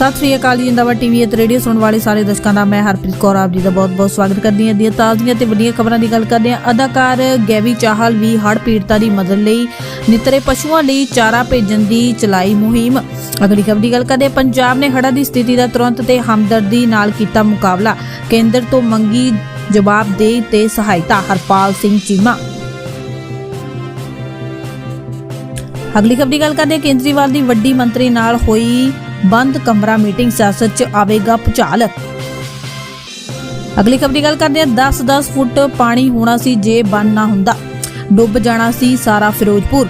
ਸਤਿ ਸ੍ਰੀ ਅਕਾਲ ਜਿੰਦਾਬਾਦ ਟੀਵੀ ਅਤੇ ਰੇਡੀਓ ਸੁਣਨ ਵਾਲੇ ਸਾਰੇ ਦਰਸ਼ਕਾਂ ਦਾ ਮੈਂ ਹਰਪ੍ਰੀਤ ਕੌਰ ਆਪ ਜੀ ਦਾ ਬਹੁਤ-ਬਹੁਤ ਸਵਾਗਤ ਕਰਦੀ ਹਾਂ। ਦੀਆਂ ਤਾਜ਼ੀਆਂ ਤੇ ਵੱਡੀਆਂ ਖਬਰਾਂ ਦੀ ਗੱਲ ਕਰਦੇ ਹਾਂ। ਅਦਾਕਾਰ ਗੈਵੀ ਚਾਹਲ ਵੀ ਹੜ੍ਹ ਪੀੜਤਾਂ ਦੀ ਮਦਦ ਲਈ ਨਿਤਰੇ ਪਸ਼ੂਆਂ ਲਈ ਚਾਰਾ ਭੇਜਣ ਦੀ ਚਲਾਈ ਮੁਹਿੰਮ। ਅਗਲੀ ਖਬਰ ਦੀ ਗੱਲ ਕਰਦੇ ਹਾਂ, ਪੰਜਾਬ ਨੇ ਹੜ੍ਹਾਂ ਦੀ ਸਥਿਤੀ ਦਾ ਤੁਰੰਤ ਤੇ ਹਮਦਰਦੀ ਨਾਲ ਕੀਤਾ ਮੁਕਾਬਲਾ। ਕੇਂਦਰ ਤੋਂ ਮੰਗੀ ਜਵਾਬਦੇਹੀ ਤੇ ਸਹਾਇਤਾ ਹਰਪਾਲ ਸਿੰਘ ਚੀਮਾ। ਅਗਲੀ ਖਬਰ ਦੀ ਗੱਲ ਕਰਦੇ ਹਾਂ, ਕੇਜਰੀਵਾਲ ਦੀ ਵੱਡੀ ਮੰਤਰੀ ਨਾਲ ਹੋਈ ਬੰਦ ਕਮਰਾ ਮੀਟਿੰਗ ਸਿਆਸਤ 'ਚ ਆਵੇਗਾ ਭੁਚਾਲ। ਅਗਲੀ ਖਬਰ ਦੀ ਗੱਲ ਕਰਦੇ ਹਾਂ 10-10 ਫੁੱਟ ਪਾਣੀ ਹੋਣਾ ਸੀ ਜੇ ਬੰਨ ਨਾ ਹੁੰਦਾ। ਡੁੱਬ ਜਾਣਾ ਸੀ ਸਾਰਾ ਫਿਰੋਜ਼ਪੁਰ।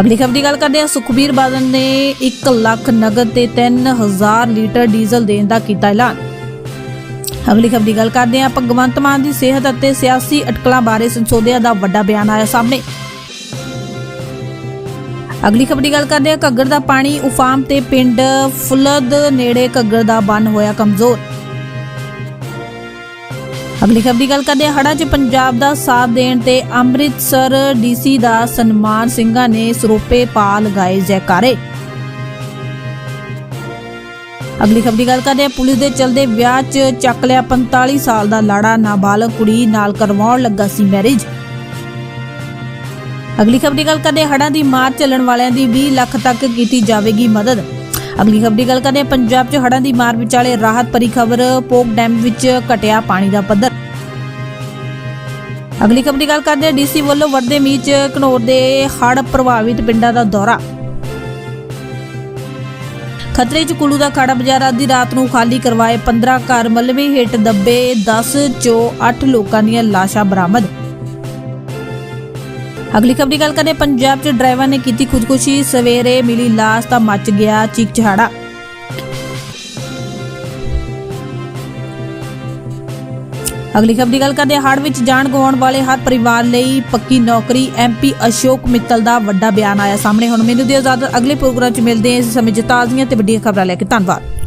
ਅਗਲੀ ਖਬਰ ਦੀ ਗੱਲ ਕਰਦੇ ਹਾਂ, ਸੁਖਬੀਰ ਬਾਦਲ ਨੇ 1 ਲੱਖ ਨਗਦ ਤੇ 3000 ਲੀਟਰ ਡੀਜ਼ਲ ਦੇਣ ਦਾ ਕੀਤਾ ਐਲਾਨ। ਅਗਲੀ ਖਬਰ ਦੀ ਗੱਲ ਕਰਦੇ ਹਾਂ, ਭਗਵੰਤ ਮਾਨ ਦੀ ਸਿਹਤ ਅਤੇ ਸਿਆਸੀ ਅਟਕਲਾਂ ਬਾਰੇ ਸੰਸੋਧਿਆ ਦਾ ਵੱਡਾ ਬਿਆਨ ਆਇਆ ਸਾਹਮਣੇ। ਅਗਲੀ ਖਬਰ ਦੀ ਗੱਲ ਕਰਦੇ ਹਾਂ, ਘੱਗਰ ਦਾ ਪਾਣੀ ਉਫਾਮ ਤੇ ਪਿੰਡ ਫੁਲਦ ਨੇੜੇ ਘੱਗਰ ਦਾ ਬੰਨ ਹੋਇਆ ਕਮਜ਼ੋਰ। ਅਗਲੀ ਖਬਰ ਦੀ ਗੱਲ ਕਰਦੇ ਹਾਂ, ਹੜ੍ਹਾਂ 'ਚ ਪੰਜਾਬ ਦਾ ਸਾਥ ਦੇਣ ਤੇ ਅੰਮ੍ਰਿਤਸਰ ਡੀਸੀ ਦਾ ਸਨਮਾਨ ਸਿੰਘਾਂ ਨੇ ਸਰੋਪੇ ਪਾ ਲਗਾਏ ਜੈਕਾਰੇ। ਅਗਲੀ ਖਬਰ ਦੀ ਗੱਲ ਕਰਦੇ ਹਾਂ, ਪੁਲਿਸ ਦੇ ਚਲਦੇ ਵਿਆਹ 'ਚ ਚੱਕ ਲਿਆ 45 ਸਾਲ ਦਾ ਲਾੜਾ ਨਾਬਾਲਗ ਕੁੜੀ ਨਾਲ ਕਰਵਾਉਣ ਲੱਗਾ ਸੀ ਮੈਰਿਜ। ਅਗਲੀ ਖਬਰ ਦੀ ਗੱਲ ਕਰਦੇ ਹਾਂ, ਹੜ੍ਹਾਂ ਦੀ ਮਾਰ ਚੱਲਣ ਵਾਲਿਆਂ ਦੀ 20 ਲੱਖ ਤੱਕ ਕੀਤੀ ਜਾਵੇਗੀ ਮਦਦ। ਅਗਲੀ ਖਬਰ ਦੀ ਗੱਲ ਕਰਦੇ ਪੰਜਾਬ 'ਚ ਹੜਾਂ ਦੀ ਮਾਰ ਵਿਚਾਲੇ ਰਾਹਤ ਭਰੀ ਖਬਰ ਪੋਕ ਡੈਮ ਵਿੱਚ ਘਟਿਆ ਪਾਣੀ ਦਾ ਪੱਧਰ। ਅਗਲੀ ਖਬਰ ਦੀ ਗੱਲ ਕਰਦੇ ਡੀਸੀ ਵੱਲੋਂ ਵਰਦੇ ਮੀਂਹ 'ਚ ਘਨੌਰ ਦੇ ਹੜ੍ਹ ਪ੍ਰਭਾਵਿਤ ਪਿੰਡਾਂ ਦਾ ਦੌਰਾ। ਖਤਰੇ 'ਚ ਕੁੱਲੂ ਦਾ ਖਾੜਾ ਬਾਜ਼ਾਰ ਅੱਧੀ ਰਾਤ ਨੂੰ ਖਾਲੀ ਕਰਵਾਏ 15 ਘਰ ਮਲਬੇ ਹੇਠ ਦੱਬੇ 10 ਚੋਂ 8 ਲੋਕਾਂ ਦੀਆਂ ਲਾਸ਼ਾਂ ਬਰਾਮਦ। ਅਗਲੀ ਖਬਰ ਦੀ ਗੱਲ ਕਰਦੇ ਹਾਂ, ਪੰਜਾਬ 'ਚ ਡਰਾਈਵਰ ਨੇ ਕੀਤੀ ਖੁਦਕੁਸ਼ੀ। ਸਵੇਰੇ ਮਿਲੀ ਲਾਸ਼ ਤਾਂ ਮਚ ਗਿਆ ਚੀਕ ਚਹਾੜਾ। ਅਗਲੀ ਖਬਰ ਦੀ ਗੱਲ ਕਰਦੇ ਹਾਂ, ਹੜ੍ਹ ਵਿੱਚ ਜਾਨ ਗਵਾਉਣ ਵਾਲੇ ਹਰ ਪਰਿਵਾਰ ਲਈ ਪੱਕੀ ਨੌਕਰੀ। ਐਮਪੀ ਅਸ਼ੋਕ ਮਿੱਤਲ ਦਾ ਵੱਡਾ ਬਿਆਨ ਆਇਆ ਸਾਹਮਣੇ। ਹੁਣ ਮੈਨੂੰ ਦਿਓ ਇਜਾਜ਼ਤ ਅਗਲੇ ਪ੍ਰੋਗਰਾਮ 'ਚ ਮਿਲਦੇ ਹਾਂ। ਇਸ ਸਮੇਂ 'ਚ ਤਾਜ਼ੀਆਂ ਤੇ ਵੱਡੀਆਂ ਖਬਰਾਂ ਲੈ ਕੇ ਧੰਨਵਾਦ।